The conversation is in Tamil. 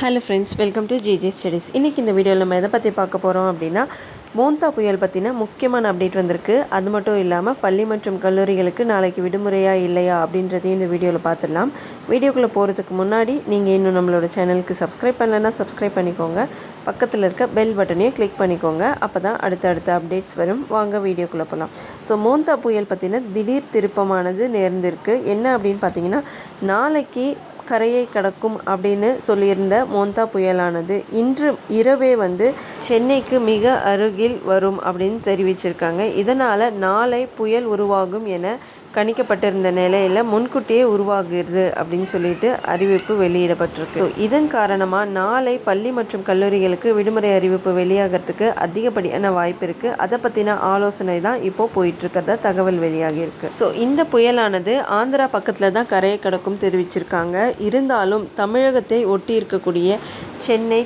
Hello friends welcome to GJ studies இன்றைக்கி இந்த வீடியோவில் நம்ம எதை பற்றி பார்க்க போகிறோம் அப்படின்னா மோந்தா புயல் பற்றின முக்கியமான அப்டேட் வந்திருக்கு. அது மட்டும் இல்லாமல் பள்ளி மற்றும் கல்லூரிகளுக்கு நாளைக்கு விடுமுறையாக இல்லையா அப்படின்றதையும் இந்த வீடியோவில் பார்த்துடலாம். வீடியோக்குள்ளே போகிறதுக்கு முன்னாடி நீங்கள் இன்னும் நம்மளோட சேனலுக்கு சப்ஸ்கிரைப் பண்ணலைன்னா சப்ஸ்கிரைப் பண்ணிக்கோங்க. பக்கத்தில் இருக்க பெல் பட்டனையும் கிளிக் பண்ணிக்கோங்க. அப்போ தான் அடுத்தடுத்த அப்டேட்ஸ் வரும். வாங்க வீடியோக்குள்ளே போகலாம் ஸோ மோந்தா புயல் பற்றின திடீர் திருப்பமானது நேர்ந்திருக்கு. என்ன அப்படின்னு பார்த்தீங்கன்னா நாளைக்கு கரையை கடக்கும் அப்படின்னு சொல்லியிருந்த மோந்தா புயலானது இன்று இரவே வந்து சென்னைக்கு மிக அருகில் வரும் அப்படின்னு தெரிவிச்சிருக்காங்க. இதனால் நாளை புயல் உருவாகும் என கணிக்கப்பட்டிருந்த நிலையில் முன்கூட்டியே உருவாகிறது அப்படின்னு சொல்லிட்டு அறிவிப்பு வெளியிடப்பட்டிருக்கு. ஸோ இதன் காரணமாக நாளை பள்ளி மற்றும் கல்லூரிகளுக்கு விடுமுறை அறிவிப்பு வெளியாகிறதுக்கு அதிகப்படியான வாய்ப்பு இருக்குது அதை பற்றின ஆலோசனை தான் இப்போது போயிட்டுருக்கிறத தகவல் வெளியாகியிருக்கு ஸோ இந்த புயலானது ஆந்திரா பக்கத்தில் தான் கரையை கடக்கும் தெரிவிச்சிருக்காங்க. இருந்தாலும் தமிழகத்தை ஒட்டி இருக்கக்கூடிய சென்னை